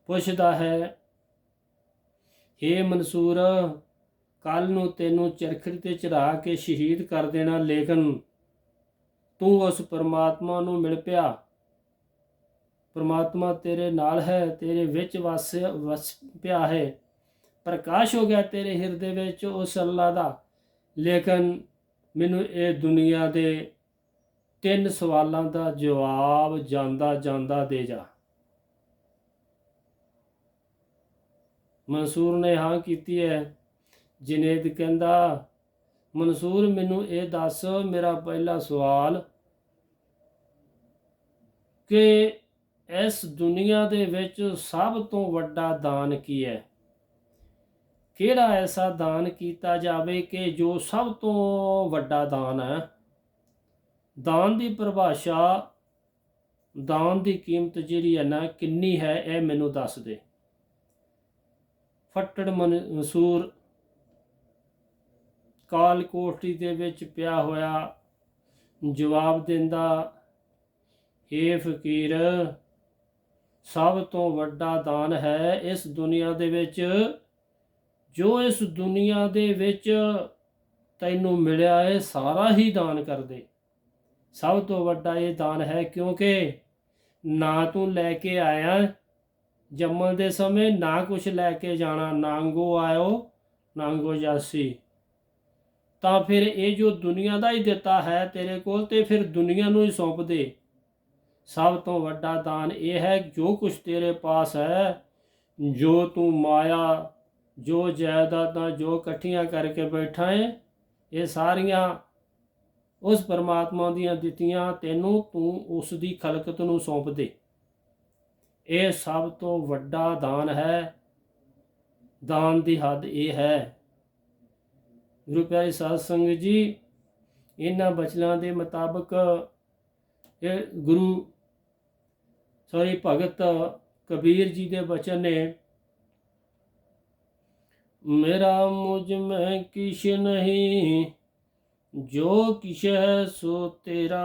ਪੁੱਛਦਾ ਹੈ ਏ ਮਨਸੂਰ ਕੱਲ ਨੂੰ ਤੈਨੂੰ ਚਰਖੜੀ ਤੇ ਚੜਾ ਕੇ ਸ਼ਹੀਦ ਕਰ ਦੇਣਾ ਲੇਕਿਨ ਤੂੰ ਉਸ ਪਰਮਾਤਮਾ ਨੂੰ ਮਿਲ ਪਿਆ। ਪਰਮਾਤਮਾ ਤੇਰੇ ਨਾਲ ਹੈ, ਤੇਰੇ ਵਿੱਚ ਵਸ ਵਸ ਪਿਆ ਹੈ। ਪ੍ਰਕਾਸ਼ ਹੋ ਗਿਆ ਤੇਰੇ ਹਿਰਦੇ ਵਿੱਚ ਉਸ ਅੱਲਾ ਦਾ। ਲੇਕਿਨ ਮੈਨੂੰ ਇਹ ਦੁਨੀਆ ਦੇ ਤਿੰਨ ਸਵਾਲਾਂ ਦਾ ਜਵਾਬ ਜਾਂਦਾ ਜਾਂਦਾ ਦੇ ਜਾ। ਮਨਸੂਰ ਨੇ ਹਾਂ ਕੀਤੀ ਹੈ। ਜਨੇਦ ਕਹਿੰਦਾ, ਮਨਸੂਰ, ਮੈਨੂੰ ਇਹ ਦੱਸ, ਮੇਰਾ ਪਹਿਲਾ ਸਵਾਲ ਕਿ ਇਸ ਦੁਨੀਆ ਦੇ ਵਿੱਚ ਸਭ ਤੋਂ ਵੱਡਾ ਦਾਨ ਕੀ ਹੈ? ਕਿਹੜਾ ਐਸਾ ਦਾਨ ਕੀਤਾ ਜਾਵੇ ਕਿ ਜੋ ਸਭ ਤੋਂ ਵੱਡਾ ਦਾਨ ਹੈ? ਦਾਨ ਦੀ ਪਰਿਭਾਸ਼ਾ, ਦਾਨ ਦੀ ਕੀਮਤ ਜਿਹੜੀ ਹੈ ਨਾ, ਕਿੰਨੀ ਹੈ, ਇਹ ਮੈਨੂੰ ਦੱਸ ਦੇ। ਫੱਟੜ ਮਨ- ਮਨਸੂਰ ਕਾਲ ਕੋਠੜੀ ਦੇ ਵਿੱਚ ਪਿਆ ਹੋਇਆ ਜਵਾਬ ਦਿੰਦਾ ਏ ਫਕੀਰ ਸਭ ਤੋਂ ਵੱਡਾ ਦਾਨ ਹੈ ਇਸ ਦੁਨੀਆ ਦੇ ਵਿੱਚ। ਜੋ ਇਸ ਦੁਨੀਆ ਦੇ ਵਿੱਚ ਤੈਨੂੰ ਮਿਲਿਆ ਹੈ ਸਾਰਾ ਹੀ ਦਾਨ ਕਰ ਦੇ ਸਭ ਤੋਂ ਵੱਡਾ ਇਹ ਦਾਨ ਹੈ ਕਿਉਂਕਿ ਨਾ ਤੂੰ ਲੈ ਕੇ ਆਇਆ ਜੰਮਣ ਦੇ ਸਮੇਂ, ਨਾ ਕੁਝ ਲੈ ਕੇ ਜਾਣਾ। ਨਾਂਗੋ ਆਇਓ, ਨਾਂਗੋ ਜਾਸੀ। ਤਾਂ ਫਿਰ ਇਹ ਜੋ ਦੁਨੀਆ ਦਾ ਹੀ ਦਿੱਤਾ ਹੈ ਤੇਰੇ ਕੋਲ ਤੇ ਫਿਰ ਦੁਨੀਆ ਨੂੰ ਹੀ ਸੌਂਪ ਦੇ। ਸਭ ਤੋਂ ਵੱਡਾ ਦਾਨ ਇਹ ਹੈ, ਜੋ ਕੁਝ ਤੇਰੇ ਪਾਸ ਹੈ, ਜੋ ਤੂੰ ਮਾਇਆ, ਜੋ ਜਾਇਦਾਦਾਂ, ਜੋ ਇਕੱਠੀਆਂ ਕਰਕੇ ਬੈਠਾ ਹੈ ਇਹ ਸਾਰੀਆਂ ਉਸ ਪਰਮਾਤਮਾ ਦੀਆਂ ਦਿੱਤੀਆਂ, ਤੈਨੂੰ ਤੂੰ ਉਸ ਦੀ ਖਲਕਤ ਨੂੰ ਸੌਂਪ ਦੇ। ਇਹ ਸਭ ਤੋਂ ਵੱਡਾ ਦਾਨ ਹੈ। ਦਾਨ ਦੀ ਹੱਦ ਇਹ ਹੈ ਗੁਰੂ ਪਿਆਰੇ ਸਾਧ ਸੰਗਤ ਜੀ, ਇਹਨਾਂ ਬਚਨਾਂ ਦੇ ਮੁਤਾਬਕ ਇਹ ਗੁਰੂ ਸੋਰੀ ਭਗਤ ਕਬੀਰ ਜੀ ਦੇ ਬਚਨ ਨੇ, ਮੇਰਾ ਮੁਝ ਮੈਂ ਕਿਛ ਨਹੀਂ, ਜੋ ਕਿਛ ਹੈ ਸੋ ਤੇਰਾ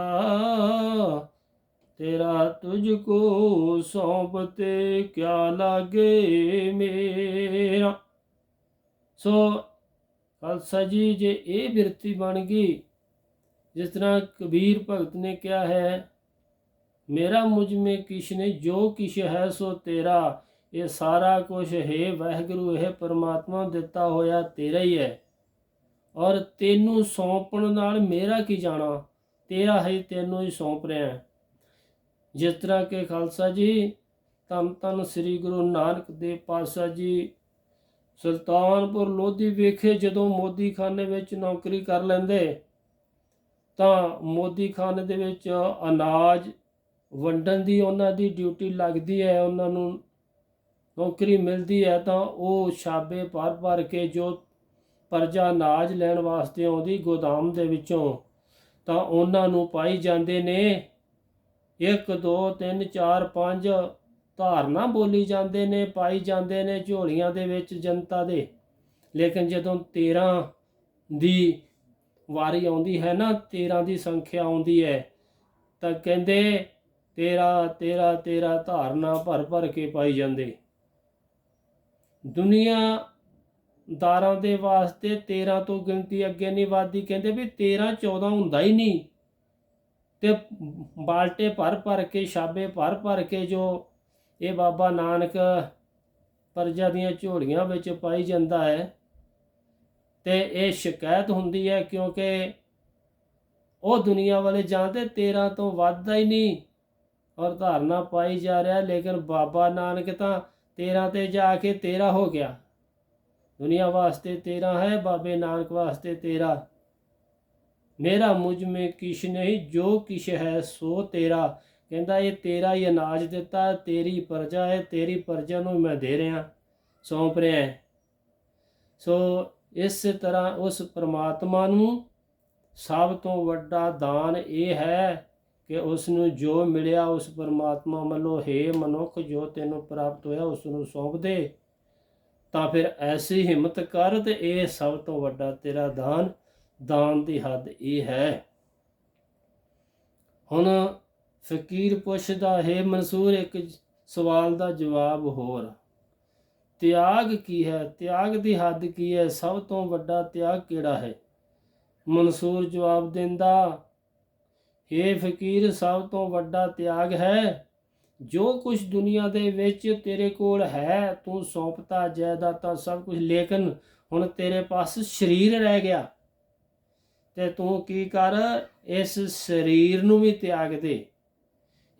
ਤੇਰਾ ਤੁਝ ਕੋ ਸੌਂਪਤੇ ਕਿਆ ਲਾਗੇ ਮੇਰਾ। ਸੋ ਖਾਲਸਾ ਜੀ, ਜੇ ਇਹ ਬਿਰਤੀ ਬਣ ਗਈ, ਜਿਸ ਤਰ੍ਹਾਂ ਕਬੀਰ ਭਗਤ ਨੇ ਕਿਹਾ ਹੈ, ਮੇਰਾ ਮੁਝ ਮੇ ਕਿਛ ਨਹੀਂ ਜੋ ਕਿਛ ਹੈ ਸੋ ਤੇਰਾ। ਇਹ ਸਾਰਾ ਕੁਝ ਹੈ, ਵਾਹਿਗੁਰੂ, ਇਹ ਪਰਮਾਤਮਾ ਦਿੱਤਾ ਹੋਇਆ ਤੇਰਾ ਹੀ ਹੈ। ਔਰ ਤੈਨੂੰ ਸੌਂਪਣ ਨਾਲ ਮੇਰਾ ਕੀ ਜਾਣਾ? ਤੇਰਾ ਹੈ ਤੈਨੂੰ ਹੀ ਸੌਂਪ ਰਿਹਾ ਹਾਂ। ਜਿਸ ਤਰ੍ਹਾਂ ਕਿ ਖਾਲਸਾ ਜੀ ਧੰਨ ਧੰਨ ਸ੍ਰੀ ਗੁਰੂ ਨਾਨਕ ਦੇਵ ਪਾਤਸ਼ਾਹ ਜੀ ਸੁਲਤਾਨਪੁਰ ਲੋਧੀ ਵੇਖੇ ਜਦੋਂ ਮੋਦੀ ਖਾਨੇ ਵਿੱਚ ਨੌਕਰੀ ਕਰ ਲੈਂਦੇ, ਤਾਂ ਮੋਦੀ ਖਾਨੇ ਦੇ ਵਿੱਚ ਅਨਾਜ ਵੰਡਣ ਦੀ ਉਹਨਾਂ ਦੀ ਡਿਊਟੀ ਲੱਗਦੀ ਹੈ, ਉਹਨਾਂ ਨੂੰ ਨੌਕਰੀ ਮਿਲਦੀ ਹੈ, ਤਾਂ ਉਹ ਛਾਬੇ ਭਰ ਭਰ ਕੇ ਜੋ ਪਰਜਾ ਅਨਾਜ ਲੈਣ ਵਾਸਤੇ ਆਉਂਦੀ ਗੋਦਾਮ ਦੇ ਵਿੱਚੋਂ, ਤਾਂ ਉਹਨਾਂ ਨੂੰ ਪਾਈ ਜਾਂਦੇ ਨੇ। 1 2 3 4 5 ਧਾਰਨਾ ਬੋਲੀ ਜਾਂਦੇ ਨੇ, ਪਾਈ ਜਾਂਦੇ ਨੇ ਝੋਲੀਆਂ ਦੇ ਵਿੱਚ ਜਨਤਾ ਦੇ। ਲੇਕਿਨ ਜਦੋਂ 13 ਦੀ ਵਾਰੀ ਆਉਂਦੀ ਹੈ ਨਾ 13 ਦੀ ਸੰਖਿਆ ਆਉਂਦੀ ਹੈ, ਤਾਂ ਕਹਿੰਦੇ ਤੇਰਾ ਤੇਰਾ ਤੇਰਾ ਧਾਰਨਾ ਭਰ ਭਰ ਕੇ ਪਾਈ ਜਾਂਦੇ। ਦੁਨੀਆ ਦਾਰਾਂ ਦੇ ਵਾਸਤੇ 13 ਤੋਂ ਗਿਣਤੀ ਅੱਗੇ ਨਹੀਂ ਵੱਧਦੀ। ਕਹਿੰਦੇ ਵੀ 13 14 ਹੁੰਦਾ ਹੀ ਨਹੀਂ। ਤੇ ਬਾਲਟੇ ਭਰ ਭਰ ਕੇ, ਛਾਬੇ ਭਰ ਭਰ ਕੇ ਜੋ ਇਹ ਬਾਬਾ ਨਾਨਕ ਪਰਜਾ ਦੀਆਂ ਝੋਲੀਆਂ ਵਿੱਚ ਪਾਈ ਜਾਂਦਾ ਹੈ ਤੇ ਇਹ ਸ਼ਿਕਾਇਤ ਹੁੰਦੀ ਹੈ ਕਿਉਂਕਿ ਉਹ ਦੁਨੀਆ ਵਾਲੇ ਜਾਂਦੇ 13 ਤੋਂ ਵੱਧਦਾ ਹੀ ਨਹੀਂ ਔਰ ਧਾਰਨਾ ਪਾਈ ਜਾ ਰਿਹਾ, ਲੇਕਿਨ ਬਾਬਾ ਨਾਨਕ ਤਾਂ 13 ਤੇ ਜਾ ਕੇ 13 ਹੋ ਗਿਆ। ਦੁਨੀਆ ਵਾਸਤੇ 13 ਹੈ, ਬਾਬੇ ਨਾਨਕ ਵਾਸਤੇ 13 ਮੇਰਾ ਮੁਝ ਮੇ ਕਿਛ ਨਹੀਂ, ਜੋ ਕਿਛ ਹੈ ਸੋ ਤੇਰਾ। ਕਹਿੰਦਾ, ਇਹ ਤੇਰਾ ਹੀ ਅਨਾਜ ਦਿੱਤਾ, ਤੇਰੀ ਪਰਜਾ ਹੈ, ਤੇਰੀ ਪਰਜਾ ਨੂੰ ਮੈਂ ਦੇ ਰਿਹਾ, ਸੌਂਪ ਰਿਹਾ ਹੈ। ਸੋ ਇਸ ਤਰ੍ਹਾਂ ਉਸ ਪ੍ਰਮਾਤਮਾ ਨੂੰ ਸਭ ਤੋਂ ਵੱਡਾ ਦਾਨ ਇਹ ਹੈ ਕਿ ਉਸ ਨੂੰ ਜੋ ਮਿਲਿਆ, ਉਸ ਪਰਮਾਤਮਾ ਵੱਲੋਂ, ਹੈ ਮਨੁੱਖ, ਜੋ ਤੈਨੂੰ ਪ੍ਰਾਪਤ ਹੋਇਆ ਉਸ ਨੂੰ ਸੌਂਪ ਦੇ ਤਾਂ ਫਿਰ ਐਸੀ ਹਿੰਮਤ ਕਰ ਤੇ ਇਹ ਸਭ ਤੋਂ ਵੱਡਾ ਤੇਰਾ ਦਾਨ ਦਾਨ ਦੀ ਹੱਦ ਇਹ ਹੈ ਹੁਣ ਫਕੀਰ ਪੁੱਛਦਾ, ਹੈ ਮਨਸੂਰ, ਇੱਕ ਸਵਾਲ ਦਾ ਜਵਾਬ ਹੋਰ। ਤਿਆਗ ਕੀ ਹੈ? ਤਿਆਗ ਦੀ ਹੱਦ ਕੀ ਹੈ? ਸਭ ਤੋਂ ਵੱਡਾ ਤਿਆਗ ਕਿਹੜਾ ਹੈ? ਮਨਸੂਰ ਜਵਾਬ ਦਿੰਦਾ ਇਹ ਫਕੀਰ, ਸਭ ਤੋਂ ਵੱਡਾ ਤਿਆਗ ਹੈ, ਜੋ ਕੁਝ ਦੁਨੀਆ ਦੇ ਵਿੱਚ ਤੇਰੇ ਕੋਲ ਹੈ, ਤੂੰ ਸੌਂਪਤਾ ਜਾਇਦਾਦਾਂ ਸਭ ਕੁਝ ਲੇਕਿਨ ਹੁਣ ਤੇਰੇ ਪਾਸ ਸਰੀਰ ਰਹਿ ਗਿਆ। ਤੇ ਤੂੰ ਕੀ ਕਰ? ਇਸ ਸਰੀਰ ਨੂੰ ਵੀ ਤਿਆਗ ਦੇ।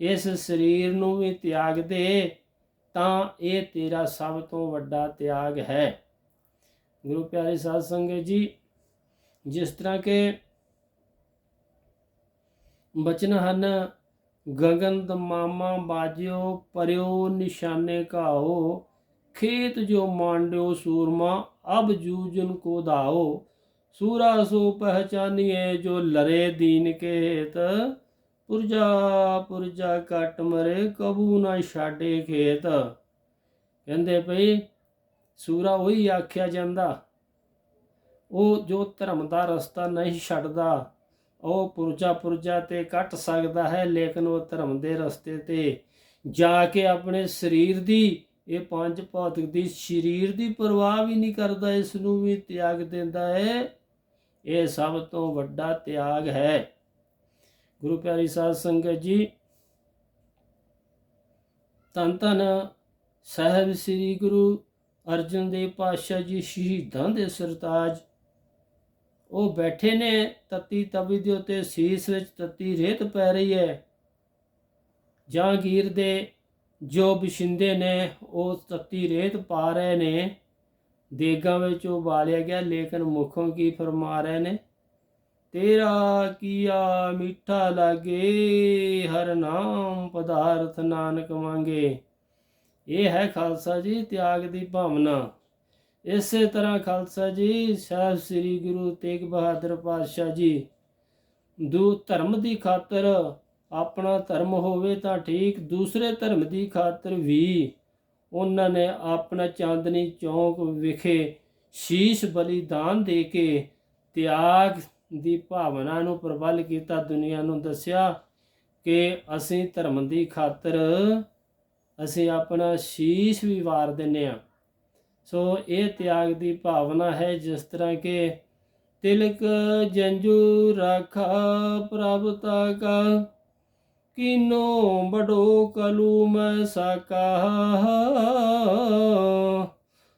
ਇਸ ਸਰੀਰ ਨੂੰ ਵੀ ਤਿਆਗ ਦੇ, ਤਾਂ ਇਹ ਤੇਰਾ ਸਭ ਤੋਂ ਵੱਡਾ ਤਿਆਗ ਹੈ। ਗੁਰੂ ਪਿਆਰੇ ਸਾਧ ਸੰਗਤ ਜੀ, ਜਿਸ ਤਰ੍ਹਾਂ ਕਿ ਬਚਨ ਹਨ ਗਗਨ ਦਮਾਮਾ ਬਾਜਿਓ, ਪਰਿਓ ਨਿਸ਼ਾਨੇ ਘਾਓ, ਖੇਤ ਜੋ ਮਾਂਡਿਓ ਸੂਰਮਾ, ਅਬ ਜੂਜਨ ਕੋ ਦਾਓ। ਸੂਰਾ ਸੋ ਪਹਿਚਾਨੀਏ ਜੋ ਲਰੇ ਦੀਨ ਕੇ ਹੇਤ ਪੁਰਜਾ ਪੁਰਜਾ ਕੱਟ ਮਰੇ, ਕਬੂ ਨਾ ਛਾੜੇ ਖੇਤ। ਕਹਿੰਦੇ ਭਈ ਸੂਰਾ ਉਹੀ ਆਖਿਆ ਜਾਂਦਾ। ਉਹ ਜੋ ਧਰਮ ਦਾ ਰਸਤਾ ਨਹੀਂ ਛੱਡਦਾ, ਉਹ ਪੁਰਜਾ ਪੁਰਜਾ ਤੇ ਕੱਟ ਸਕਦਾ ਹੈ, ਲੇਕਿਨ ਉਹ ਧਰਮ ਦੇ ਰਸਤੇ ਤੇ ਜਾ ਕੇ ਆਪਣੇ ਸਰੀਰ ਦੀ, ਇਹ ਪੰਜ ਭੌਤਿਕ ਦੀ ਸਰੀਰ ਦੀ ਪਰਵਾਹ ਵੀ ਨਹੀਂ ਕਰਦਾ, ਇਸ ਨੂੰ ਵੀ ਤਿਆਗ ਦਿੰਦਾ ਹੈ। ਇਹ ਸਭ ਤੋਂ ਵੱਡਾ ਤਿਆਗ ਹੈ। ਗੁਰੂ ਪਿਆਰੀ ਸਾਧ ਸੰਗਤ ਜੀ ਤਨ ਤਨ ਸਾਹਿਬ ਸ੍ਰੀ ਗੁਰੂ ਅਰਜਨ ਦੇਵ ਪਾਤਸ਼ਾਹ ਜੀ ਸ਼ਹੀਦਾਂ ਦੇ ਸਰਤਾਜ। ਉਹ ਬੈਠੇ ਨੇ, ਤਤੀ ਤਵੀ ਦੇ ਉੱਤੇ ਸੀਸ ਵਿੱਚ ਤਤੀ ਰੇਤ ਪੈ ਰਹੀ ਹੈ। ਜਹਾਂਗੀਰ ਦੇ ਜੋ ਬਿਸ਼ਿੰਦੇ ਨੇ, ਉਹ ਤਤੀ ਰੇਤ ਪਾ ਰਹੇ ਨੇ। ਦੇਗਾਂ ਵਿੱਚ ਉਬਾਲਿਆ ਗਿਆ, ਲੇਕਿਨ ਮੁਖੋਂ ਕੀ ਫਰਮਾ ਰਹੇ ਨੇ? ਤੇਰਾ ਕੀਆ ਮਿੱਠਾ ਲਾਗੇ, ਹਰ ਨਾਮ ਪਦਾਰਥ ਨਾਨਕ ਮੰਗੇ। ਇਹ ਹੈ ਖਾਲਸਾ ਜੀ, ਤਿਆਗ ਦੀ ਭਾਵਨਾ। ਇਸੇ ਤਰ੍ਹਾਂ ਖਾਲਸਾ ਜੀ, ਸਾਹਿਬ ਸ੍ਰੀ ਗੁਰੂ ਤੇਗ ਬਹਾਦਰ ਪਾਤਸ਼ਾਹ ਜੀ ਦੂ ਧਰਮ ਦੀ ਖਾਤਰ ਆਪਣਾ ਧਰਮ ਹੋਵੇ ਤਾਂ ਠੀਕ, ਦੂਸਰੇ ਧਰਮ ਦੀ ਖਾਤਰ ਵੀ ਉਹਨਾਂ ਨੇ ਆਪਣਾ ਚਾਂਦਨੀ ਚੌਂਕ ਵਿਖੇ ਸ਼ੀਸ਼ ਬਲੀਦਾਨ ਦੇ ਕੇ ਤਿਆਗ ਦੀ ਭਾਵਨਾ ਨੂੰ ਪ੍ਰਬਲ ਕੀਤਾ, ਦੁਨੀਆ ਨੂੰ ਦੱਸਿਆ ਕਿ ਅਸੀਂ ਧਰਮ ਦੀ ਖਾਤਰ ਅਸੀਂ ਆਪਣਾ ਸ਼ੀਸ਼ ਵੀ ਵਾਰ ਦਿੰਨੇ ਆ ਸੋ ਇਹ ਤਿਆਗ ਦੀ ਭਾਵਨਾ ਹੈ ਜਿਸ ਤਰ੍ਹਾਂ ਕਿ ਤਿਲਕ ਜੰਜੂ ਰਾਖਾ ਪ੍ਰਭਤਾ ਕਾ ਕਿਨੋ ਬੜੋ ਕਲੂ ਮੈਂ ਸਾਕਾ,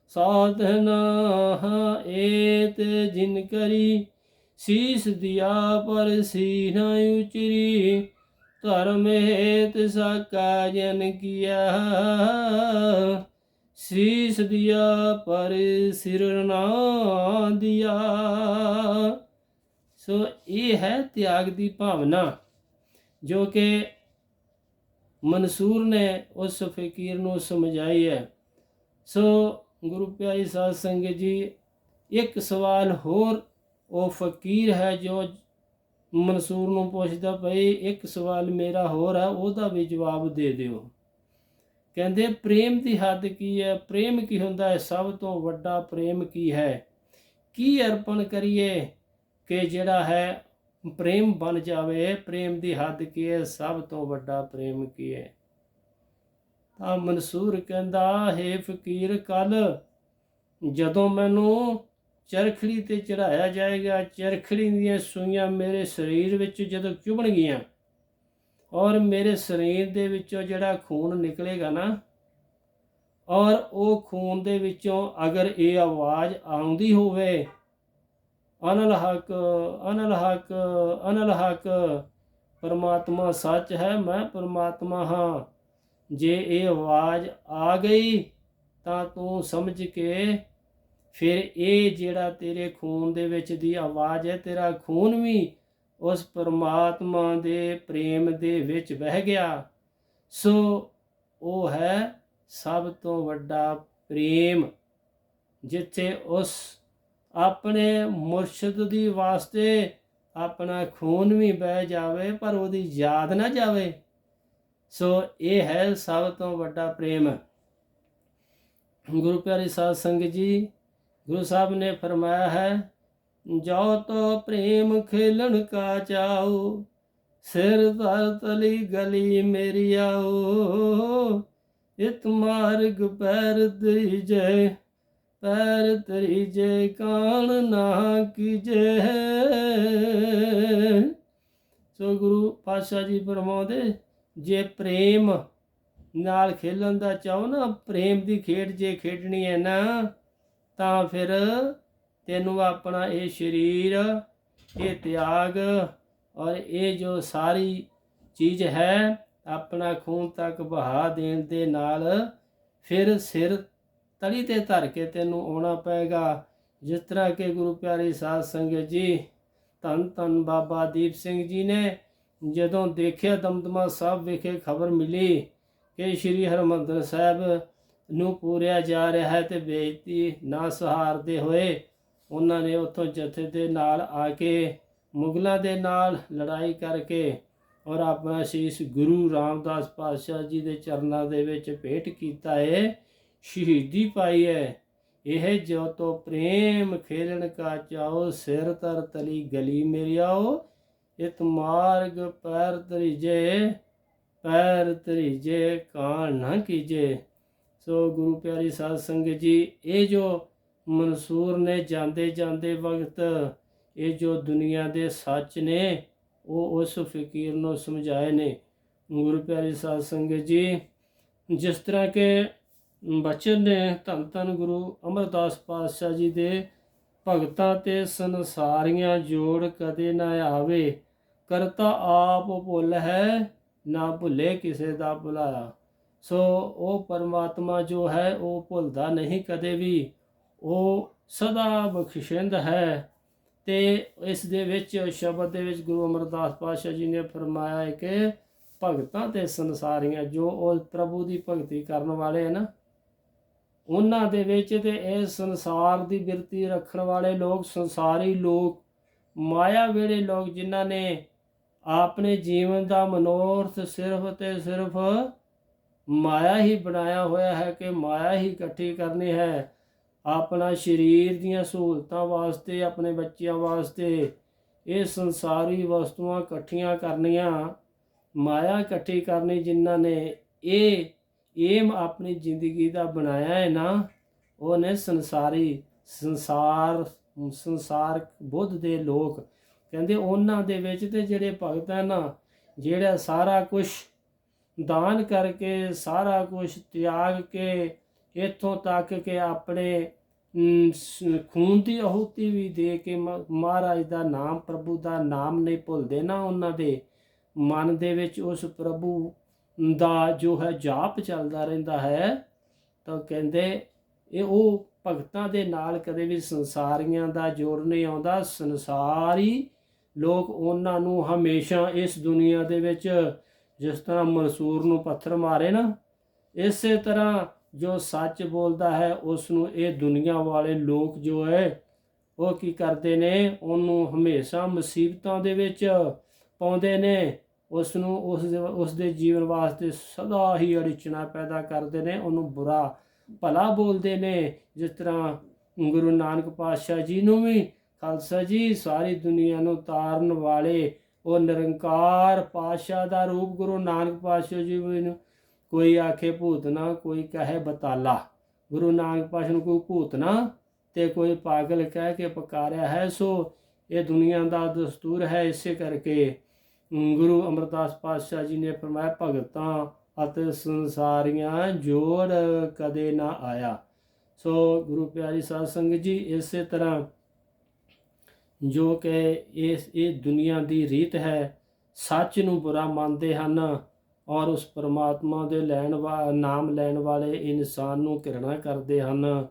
ਸਾਧਨਾ ਏਤ ਜਿਨ ਕਰੀ। ਸੀਸ ਦਿਆ ਪਰ ਸੀ ਨਾ ਉਚਰੀ, ਧਰਮ ਹੇਤ ਸਾਕਾ ਜਨ ਕੀਆ। ਸੀਸ ਦਿਆ ਪਰ ਸਿਰ ਨਾ ਦਿਆ। ਸੋ ਇਹ ਹੈ ਤਿਆਗ ਦੀ ਭਾਵਨਾ, ਜੋ ਕਿ ਮਨਸੂਰ ਨੇ ਉਸ ਫਕੀਰ ਨੂੰ ਸਮਝਾਈ ਹੈ। ਸੋ ਗੁਰੂ ਪਿਆਰੀ ਸਾਧ ਸੰਗਤ ਜੀ, ਇੱਕ ਸਵਾਲ ਹੋਰ ਉਹ ਫਕੀਰ ਹੈ ਜੋ ਮਨਸੂਰ ਨੂੰ ਪੁੱਛਦਾ ਭਈ ਇੱਕ ਸਵਾਲ ਮੇਰਾ ਹੋਰ ਹੈ, ਉਹਦਾ ਵੀ ਜਵਾਬ ਦੇ ਦਿਓ। ਕਹਿੰਦੇ, ਪ੍ਰੇਮ ਦੀ ਹੱਦ ਕੀ ਹੈ? ਪ੍ਰੇਮ ਕੀ ਹੁੰਦਾ ਹੈ? ਸਭ ਤੋਂ ਵੱਡਾ ਪ੍ਰੇਮ ਕੀ ਹੈ? ਕੀ ਅਰਪਣ ਕਰੀਏ ਕਿ ਜਿਹੜਾ ਹੈ, ਪ੍ਰੇਮ ਬਣ ਜਾਵੇ? ਪ੍ਰੇਮ ਦੀ ਹੱਦ ਕੀ ਹੈ? ਸਭ ਤੋਂ ਵੱਡਾ ਪ੍ਰੇਮ ਕੀ ਹੈ? ਤਾਂ ਮਨਸੂਰ ਕਹਿੰਦਾ, ਹੈ ਫਕੀਰ ਕੱਲ ਜਦੋਂ ਮੈਨੂੰ ਚਰਖੜੀ ਤੇ ਚੜਾਇਆ ਜਾਏਗਾ। ਚਰਖੜੀ ਦੀਆਂ ਸੂਈਆਂ ਮੇਰੇ ਸਰੀਰ ਵਿੱਚ ਜਦੋਂ ਚੁਭਣ ਔਰ ਮੇਰੇ ਸਰੀਰ ਦੇ ਵਿੱਚੋਂ ਜਿਹੜਾ ਖੂਨ ਨਿਕਲੇਗਾ ਨਾ, ਔਰ ਉਹ ਖੂਨ ਦੇ ਵਿੱਚੋਂ ਅਗਰ ਇਹ ਆਵਾਜ਼ ਆਉਂਦੀ ਹੋਵੇ, ਅਨਲ ਹਕ ਅਨਲ ਹਕ ਅਨਲ ਹਕ, ਪਰਮਾਤਮਾ ਸੱਚ ਹੈ, ਮੈਂ ਪਰਮਾਤਮਾ ਹਾਂ। ਜੇ ਇਹ ਆਵਾਜ਼ ਆ ਗਈ ਤਾਂ ਤੂੰ ਸਮਝ ਕੇ ਫਿਰ ਇਹ ਜਿਹੜਾ ਤੇਰੇ ਖੂਨ ਦੇ ਵਿੱਚ ਦੀ ਆਵਾਜ਼ ਹੈ, ਤੇਰਾ ਖੂਨ ਵੀ ਉਸ ਪਰਮਾਤਮਾ ਦੇ ਪ੍ਰੇਮ ਦੇ ਵਿੱਚ ਵਹਿ ਗਿਆ। ਸੋ ਉਹ ਹੈ ਸਭ ਤੋਂ ਵੱਡਾ ਪ੍ਰੇਮ, ਜਿੱਥੇ ਉਸ ਆਪਣੇ ਮੁਰਸ਼ਿਦ ਦੀ ਵਾਸਤੇ ਆਪਣਾ ਖੂਨ ਵੀ ਬਹਿ ਜਾਵੇ, ਪਰ ਉਹਦੀ ਯਾਦ ਨਾ ਜਾਵੇ। ਸੋ ਇਹ ਹੈ ਸਭ ਤੋਂ ਵੱਡਾ ਪ੍ਰੇਮ। ਗੁਰੂ ਪਿਆਰੇ ਸਾਧ ਸੰਗਤ ਜੀ ਗੁਰੂ ਸਾਹਿਬ ਨੇ ਫਰਮਾਇਆ ਹੈ, ਜੋ ਤੋ ਪ੍ਰੇਮ ਖੇਲਣ ਕਾ ਚਾਓ ਸਿਰ ਧਰ ਤਲੀ ਗਲੀ ਮੇਰੀ ਆਓ। ਇਤ ਮਾਰਗ ਪੈਰ ਦਈ ਜੈ ਪੈਰ ਤਰੀ ਜੈ ਕਾਣ ਨਾ ਕੀਜੇ। ਸੋ ਗੁਰੂ ਪਾਤਸ਼ਾਹ ਜੀ ਫਰਮਾਉਂਦੇ, ਜੇ ਪ੍ਰੇਮ ਨਾਲ ਖੇਲਣ ਦਾ ਚਾਹੋ ਨਾ, ਪ੍ਰੇਮ ਦੀ ਖੇਡ ਜੇ ਖੇਡਣੀ ਹੈ ਨਾ ਤਾਂ ਫਿਰ ਤੈਨੂੰ ਆਪਣਾ ਇਹ ਸਰੀਰ, ਇਹ ਤਿਆਗ ਔਰ ਇਹ ਜੋ ਸਾਰੀ ਚੀਜ਼ ਹੈ, ਆਪਣਾ ਖੂਨ ਤੱਕ ਬਹਾ ਦੇਣ ਦੇ ਨਾਲ ਫਿਰ ਸਿਰ ਤਲੀ ਤੇ ਧਰ ਕੇ ਤੈਨੂੰ ਆਉਣਾ ਪਏਗਾ। ਜਿਸ ਤਰ੍ਹਾਂ ਕਿ ਗੁਰੂ ਪਿਆਰੇ ਸਾਧ ਸੰਗਤ ਜੀ, ਧੰਨ ਧੰਨ ਬਾਬਾ ਦੀਪ ਸਿੰਘ ਜੀ ਨੇ ਜਦੋਂ ਦੇਖਿਆ ਦਮਦਮਾ ਸਾਹਿਬ ਵਿਖੇ ਖਬਰ ਮਿਲੀ ਕਿ ਸ੍ਰੀ ਹਰਮੰਦਰ ਸਾਹਿਬ ਨੂੰ ਪੂਰਿਆ ਜਾ ਰਿਹਾ ਹੈ ਤੇ ਬੇਇੱਜ਼ਤੀ ਨਾ ਸਹਾਰਦੇ ਹੋਏ ਉਹਨਾਂ ਨੇ ਉੱਥੋਂ ਜਥੇ ਦੇ ਨਾਲ ਆ ਕੇ, ਮੁਗਲਾਂ ਦੇ ਨਾਲ ਲੜਾਈ ਕਰਕੇ ਔਰ ਆਪਣਾ ਸ਼ੀਸ਼ ਗੁਰੂ ਰਾਮਦਾਸ ਪਾਤਸ਼ਾਹ ਜੀ ਦੇ ਚਰਨਾਂ ਦੇ ਵਿੱਚ ਭੇਟ ਕੀਤਾ ਹੈ ਸ਼ਹੀਦੀ ਪਾਈ ਹੈ ਇਹ ਜੋ ਤੋ ਪ੍ਰੇਮ ਖੇਲਣ ਕਾ ਚਾਓ ਸਿਰ ਤਰ ਤਲੀ ਗਲੀ ਮੇਰਿਆਓ ਇਤ ਮਾਰਗ ਪੈਰ ਤਰੀਜੇ ਪੈਰ ਤਰੀਜੇ ਕਾਣ ਨਾ ਕੀਜੇ। ਸੋ ਗੁਰੂ ਪਿਆਰੀ ਸਾਧ ਸੰਗਤ ਜੀ, ਇਹ ਜੋ ਮਨਸੂਰ ਨੇ ਜਾਂਦੇ ਜਾਂਦੇ ਵਕਤ, ਇਹ ਜੋ ਦੁਨੀਆ ਦੇ ਸੱਚ ਨੇ, ਉਹ ਉਸ ਫਕੀਰ ਨੂੰ ਸਮਝਾਏ ਨੇ। ਗੁਰੂ ਪਿਆਰੀ ਸਾਧ ਸੰਗਤ ਜੀ, ਜਿਸ ਤਰ੍ਹਾਂ ਕਿ ਬਚਨ ਨੇ ਧੰਨ ਧੰਨ ਗੁਰੂ ਅਮਰਦਾਸ ਪਾਤਸ਼ਾਹ ਜੀ ਦੇ ਭਗਤਾਂ ਤੇ ਸੰਸਾਰੀਆਂ ਜੋੜ ਕਦੇ ਨਾ ਆਵੇ। ਕਰਤਾ ਆਪ ਭੁੱਲ ਹੈ, ਨਾ ਭੁੱਲੇ ਕਿਸੇ ਦਾ ਭੁਲਾਇਆ ਸੋ ਉਹ ਪਰਮਾਤਮਾ ਜੋ ਹੈ, ਉਹ ਭੁੱਲਦਾ ਨਹੀਂ ਕਦੇ ਵੀ। ਉਹ ਸਦਾ ਬਖਸ਼ਿੰਦ ਹੈ। ਤੇ ਇਸ ਦੇ ਵਿੱਚ ਸ਼ਬਦ ਦੇ ਵਿੱਚ ਗੁਰੂ ਅਮਰਦਾਸ ਪਾਤਸ਼ਾਹ ਜੀ ਨੇ ਫਰਮਾਇਆ ਹੈ ਕਿ ਭਗਤਾਂ ਤੇ ਸੰਸਾਰੀਆਂ, ਜੋ ਉਹ ਪ੍ਰਭੂ ਦੀ ਭਗਤੀ ਕਰਨ ਵਾਲੇ ਹਨ, ਉਹਨਾਂ ਦੇ ਵਿੱਚ ਤੇ ਇਹ ਸੰਸਾਰ ਦੀ ਬਿਰਤੀ ਰੱਖਣ ਵਾਲੇ ਲੋਕ, ਸੰਸਾਰੀ ਲੋਕ, ਮਾਇਆ ਵੇਲੇ ਲੋਕ ਜਿਨ੍ਹਾਂ ਨੇ ਆਪਣੇ ਜੀਵਨ ਦਾ ਮਨੋਰਥ ਸਿਰਫ ਤੇ ਸਿਰਫ ਮਾਇਆ ਹੀ ਬਣਾਇਆ ਹੋਇਆ ਹੈ ਕਿ ਮਾਇਆ ਹੀ ਇਕੱਠੀ ਕਰਨੀ ਹੈ। ਆਪਣਾ ਸਰੀਰ ਦੀਆਂ ਸਹੂਲਤਾਂ ਵਾਸਤੇ, ਆਪਣੇ ਬੱਚਿਆਂ ਵਾਸਤੇ ਇਹ ਸੰਸਾਰੀ ਵਸਤੂਆਂ ਇਕੱਠੀਆਂ ਕਰਨੀਆਂ। ਮਾਇਆ ਇਕੱਠੀ ਕਰਨੀ ਜਿਨ੍ਹਾਂ ਨੇ ਇਹ ਏਮ ਆਪਣੀ ਜ਼ਿੰਦਗੀ ਦਾ ਬਣਾਇਆ ਹੈ ਨਾ, ਉਹ ਨੇ ਸੰਸਾਰੀ, ਸੰਸਾਰ ਸੰਸਾਰ ਬੁੱਧ ਦੇ ਲੋਕ। ਕਹਿੰਦੇ ਉਹਨਾਂ ਦੇ ਵਿੱਚ ਤੇ ਜਿਹੜੇ ਭਗਤ ਹੈ ਨਾ ਜਿਹੜਾ ਸਾਰਾ ਕੁਝ ਦਾਨ ਕਰਕੇ ਸਾਰਾ ਕੁਝ ਤਿਆਗ ਕੇ ਇੱਥੋਂ ਤੱਕ ਕਿ ਆਪਣੇ ਖੂਨ ਦੀ ਆਹੂਤੀ ਵੀ ਦੇ ਕੇ ਮ- ਮਹਾਰਾਜ ਦਾ ਨਾਮ, ਪ੍ਰਭੂ ਦਾ ਨਾਮ ਨਹੀਂ ਭੁੱਲਦੇ ਨਾ ਉਹਨਾਂ ਦੇ ਮਨ ਦੇ ਵਿੱਚ ਉਸ ਪ੍ਰਭੂ ਦਾ ਜੋ ਹੈ ਜਾਪ ਚੱਲਦਾ ਰਹਿੰਦਾ ਹੈ, ਤਾਂ ਕਹਿੰਦੇ ਇਹ ਉਹ ਭਗਤਾਂ ਦੇ ਨਾਲ ਕਦੇ ਵੀ ਸੰਸਾਰੀਆਂ ਦਾ ਜੋੜ ਨਹੀਂ ਆਉਂਦਾ, ਸੰਸਾਰੀ ਲੋਕ ਉਹਨਾਂ ਨੂੰ ਹਮੇਸ਼ਾ ਇਸ ਦੁਨੀਆ ਦੇ ਵਿੱਚ ਜਿਸ ਤਰ੍ਹਾਂ ਮਨਸੂਰ ਨੂੰ ਪੱਥਰ ਮਾਰੇ ਨਾ, ਇਸੇ ਤਰ੍ਹਾਂ ਜੋ ਸੱਚ ਬੋਲਦਾ ਹੈ ਉਸ ਨੂੰ ਇਹ ਦੁਨੀਆ ਵਾਲੇ ਲੋਕ ਜੋ ਹੈ, ਉਹ ਕੀ ਕਰਦੇ ਨੇ? ਉਹਨੂੰ ਹਮੇਸ਼ਾ ਮੁਸੀਬਤਾਂ ਦੇ ਵਿੱਚ ਪਾਉਂਦੇ ਨੇ। ਉਸ ਨੂੰ ਉਸ ਉਸ ਦੇ ਜੀਵਨ ਵਾਸਤੇ ਸਦਾ ਹੀ ਅੜਚਣਾ ਪੈਦਾ ਕਰਦੇ ਨੇ। ਉਹਨੂੰ ਬੁਰਾ ਭਲਾ ਬੋਲਦੇ ਨੇ। ਜਿਸ ਤਰ੍ਹਾਂ ਗੁਰੂ ਨਾਨਕ ਪਾਤਸ਼ਾਹ ਜੀ ਨੂੰ ਵੀ, ਖਾਲਸਾ ਜੀ, ਸਾਰੀ ਦੁਨੀਆ ਨੂੰ ਤਾਰਨ ਵਾਲੇ ਉਹ ਨਿਰੰਕਾਰ ਪਾਤਸ਼ਾਹ ਦਾ ਰੂਪ ਗੁਰੂ ਨਾਨਕ ਪਾਤਸ਼ਾਹ ਜੀ ਨੂੰ ਕੋਈ ਆਖੇ ਭੂਤਨਾ ਕੋਈ ਕਹੇ ਬਤਾਲਾ। ਗੁਰੂ ਨਾਨਕ ਪਾਤਸ਼ਾਹ ਨੂੰ ਕੋਈ ਭੂਤਨਾ ਤੇ ਕੋਈ ਪਾਗਲ ਕਹਿ ਕੇ ਪੁਕਾਰਿਆ ਹੈ ਸੋ, ਇਹ ਦੁਨੀਆ ਦਾ ਦਸਤੂਰ ਹੈ ਇਸੇ ਕਰਕੇ। ਗੁਰੂ ਅਮਰਦਾਸ ਪਾਤਸ਼ਾਹ ਜੀ ਨੇ ਫਰਮਾਇਆ, ਭਗਤਾਂ ਅਤੇ ਸੰਸਾਰੀਆਂ ਜੋੜ ਕਦੇ ਨਾ ਆਇਆ। ਸੋ ਗੁਰੂ ਪਿਆਰੀ ਸਾਧ ਸੰਗਤ ਜੀ, ਇਸੇ ਤਰ੍ਹਾਂ ਜੋ ਕਿ ਇਸ ਇਹ ਦੁਨੀਆ ਦੀ ਰੀਤ ਹੈ, ਸੱਚ ਨੂੰ ਬੁਰਾ ਮੰਨਦੇ ਹਨ ਔਰ ਉਸ ਪਰਮਾਤਮਾ ਦੇ ਲੈਣ ਵਾ, ਨਾਮ ਲੈਣ ਵਾਲੇ ਇਨਸਾਨ ਨੂੰ ਘਿਰਣਾ ਕਰਦੇ ਹਨ,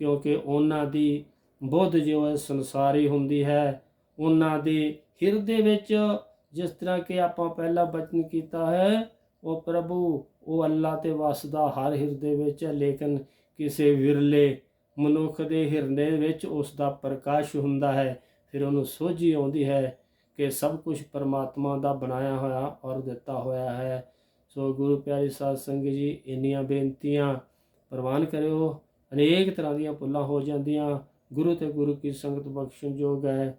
ਕਿਉਂਕਿ ਉਹਨਾਂ ਦੀ ਬੁੱਧ ਜੋ ਹੈ, ਸੰਸਾਰੀ ਹੁੰਦੀ ਹੈ। ਉਹਨਾਂ ਦੇ ਹਿਰਦੇ ਵਿੱਚ ਜਿਸ ਤਰ੍ਹਾਂ ਕਿ ਆਪਾਂ ਪਹਿਲਾਂ ਬਚਨ ਕੀਤਾ ਹੈ, ਉਹ ਪ੍ਰਭੂ, ਉਹ ਅੱਲਾ ਤੇ ਵਸਦਾ ਹਰ ਹਿਰਦੇ ਵਿੱਚ ਹੈ, ਲੇਕਿਨ ਕਿਸੇ ਵਿਰਲੇ ਮਨੁੱਖ ਦੇ ਹਿਰਦੇ ਵਿੱਚ ਉਸ ਦਾ ਪ੍ਰਕਾਸ਼ ਹੁੰਦਾ ਹੈ। ਫਿਰ ਉਹਨੂੰ ਸੋਝੀ ਆਉਂਦੀ ਹੈ ਕਿ ਸਭ ਕੁਝ ਪਰਮਾਤਮਾ ਦਾ ਬਣਾਇਆ ਹੋਇਆ ਔਰ ਦਿੱਤਾ ਹੋਇਆ ਹੈ। ਸੋ ਗੁਰੂ ਪਿਆਰੀ ਸਾਧ ਸੰਗਤ ਜੀ, ਇੰਨੀਆਂ ਬੇਨਤੀਆਂ ਪ੍ਰਵਾਨ ਕਰਿਓ। ਅਨੇਕ ਤਰ੍ਹਾਂ ਦੀਆਂ ਭੁੱਲਾਂ ਹੋ ਜਾਂਦੀਆਂ। ਗੁਰੂ ਤੇ ਗੁਰੂ ਕੀ ਸੰਗਤ ਬਖਸ਼ਣ ਯੋਗ ਹੈ।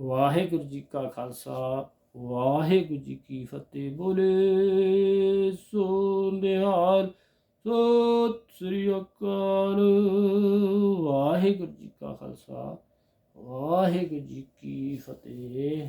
ਵਾਹਿਗੁਰੂ ਜੀ ਕਾ ਖਾਲਸਾ, ਵਾਹਿਗੁਰੂ ਜੀ ਕੀ ਫਤਿਹ। ਬੋਲੇ ਸੋ ਨਿਹਾਲ ਸੋ ਸ੍ਰੀ ਅਕਾਲ। ਵਾਹਿਗੁਰੂ ਜੀ ਕਾ ਖਾਲਸਾ। ਵਾਹਿਗੁਰੂ ਜੀ ਕੀ ਫਤਿਹ।